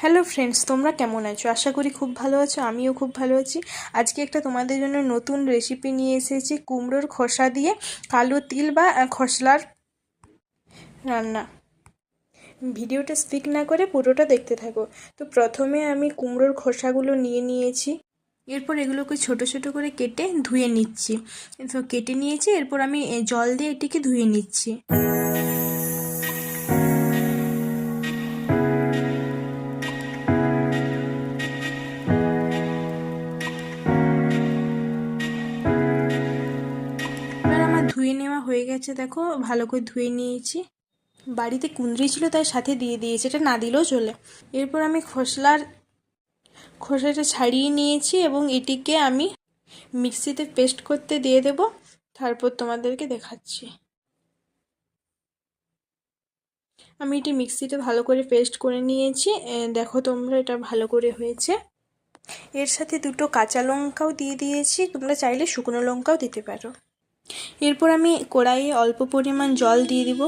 Hello friends তোমরা কেমন আছো? আশা করি খুব ভালো আছো, আমিও খুব ভালো আছি। আজকে একটা তোমাদের জন্য নতুন রেসিপি নিয়ে এসেছি, কুমড়োর খোসা দিয়ে কালো তিল বা খসলার রান্না। ভিডিওটা স্পিক না করে পুরোটা দেখতে থাকো। তো প্রথমে আমি কুমড়োর খোসাগুলো নিয়ে নিয়েছি। এরপর এগুলোকে ছোট ছোট করে কেটে ধুয়ে নিচ্ছি। কেটে নিয়েছি, এরপর আমি জল দিয়ে এটিকে ধুয়ে নিচ্ছি। গেছে দেখো, ভালো করে ধুয়ে নিয়েছি। বাড়িতে কুঁদরি ছিল, তাই সাথে দিয়ে দিয়েছি, এটা না দিলেও চলে। এরপর আমি খোসলার, খোসাটা ছাড়িয়ে নিয়েছি এবং এটিকে আমি মিক্সিতে পেস্ট করতে দিয়ে দেব। তারপর তোমাদেরকে দেখাচ্ছি। আমি এটি মিক্সিতে ভালো করে পেস্ট করে নিয়েছি। দেখো তোমরা, এটা ভালো করে হয়েছে। এর সাথে দুটো কাঁচা লঙ্কাও দিয়ে দিয়েছি। তোমরা চাইলে শুকনো লঙ্কাও দিতে পারো। এরপর আমি কড়াইয়ে অল্প পরিমাণ জল দিয়ে দিব।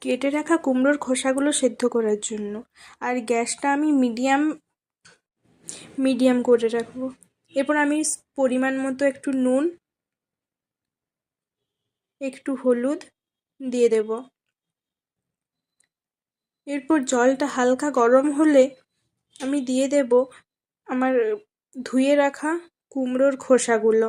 কেটে রাখা কুমড়োর খোসাগুলো সেদ্ধ করার জন্য। আর গ্যাসটা আমি মিডিয়াম মিডিয়াম করে রাখব। এরপর আমি পরিমাণ মতো একটু নুন, একটু হলুদ দিয়ে দেব। এরপর জলটা হালকা গরম হলে আমি দিয়ে দেব আমার ধুয়ে রাখা কুমড়োর খোসাগুলো।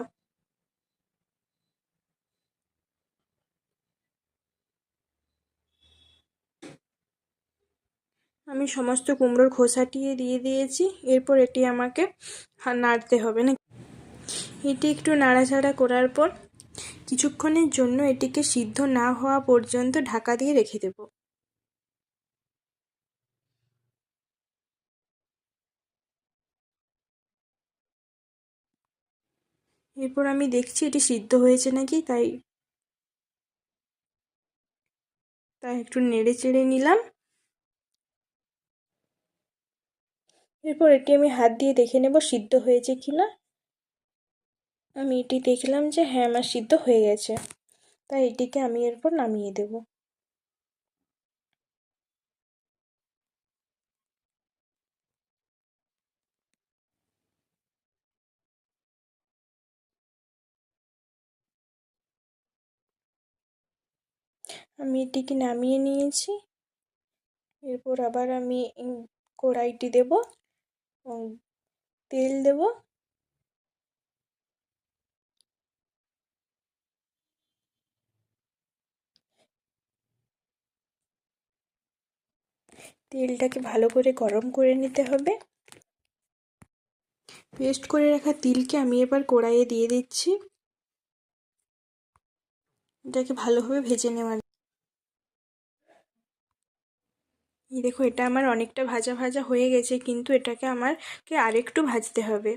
আমি সমস্ত কুমড়োর খোসাটি দিয়ে দিয়েছি। এরপর এটি আমাকে নাড়তে হবে না এটি একটু নাড়াচাড়া করার পর কিছুক্ষণের জন্য এটিকে সিদ্ধ না হওয়া পর্যন্ত ঢাকা দিয়ে রেখে দেব। এরপর আমি দেখছি এটি সিদ্ধ হয়েছে নাকি, তাই তাই একটু নেড়ে চেড়ে নিলাম। এরপর এটি আমি হাত দিয়ে দেখে নেব সিদ্ধ হয়েছে কি না। আমি এটি দেখলাম যে হ্যাঁ আমার সিদ্ধ হয়ে গেছে। তাই এটিকে আমি এরপর নামিয়ে দেব। আমি এটিকে নামিয়ে নিয়েছি। এরপর আবার আমি কড়াইটি দেব। তেল দেব। তেলটাকে ভালো করে গরম করে নিতে হবে। পেস্ট করে রাখা তিলকে আমি এবার কড়াইয়ে দিয়ে দিচ্ছি। এটাকে ভালোভাবে ভেজে নেওয়ার এই দেখো, এটা আমার অনেকটা ভাজা ভাজা হয়ে গেছে, কিন্তু এটাকে আমাকে আরেকটু ভাজতে হবে।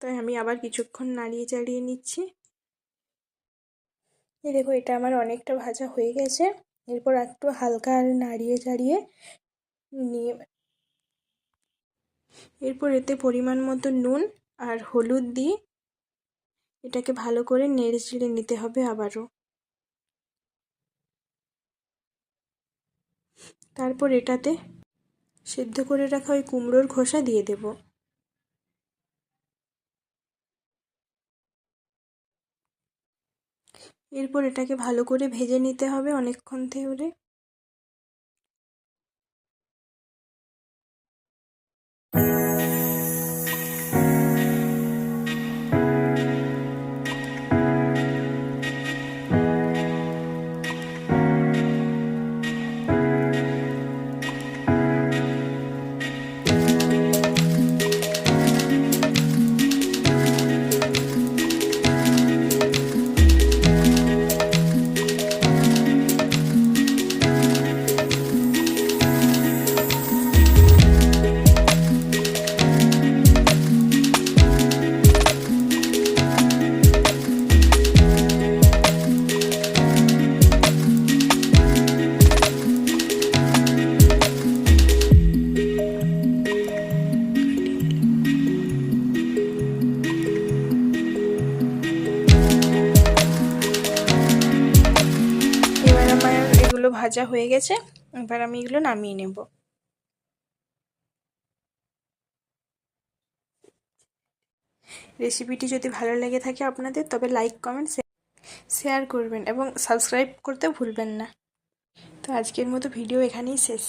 তাই আমি আবার কিছুক্ষণ নাড়িয়ে চাড়িয়ে নিচ্ছি। এই দেখো, এটা আমার অনেকটা ভাজা হয়ে গেছে। এরপর একটু হালকা আর নাড়িয়ে চাড়িয়ে নিয়ে এরপর এতে পরিমাণ মতো নুন আর হলুদ দিয়ে এটাকে ভালো করে নেড়ে চেড়ে নিতে হবে আবারও। তারপর এটাতে সেদ্ধ করে রাখা ওই কুমড়োর খোসা দিয়ে দেব। এরপর এটাকে ভালো করে ভেজে নিতে হবে অনেকক্ষণ ধরে। এগুলো ভাজা হয়ে গেছে, এবার আমি এগুলো নামিয়ে নেব। রেসিপিটি যদি ভালো লেগে থাকে আপনাদের, তবে লাইক, কমেন্ট শেয়ার করবেন এবং সাবস্ক্রাইব করতে ভুলবেন না। তো আজকের মতো ভিডিও এখানেই শেষ।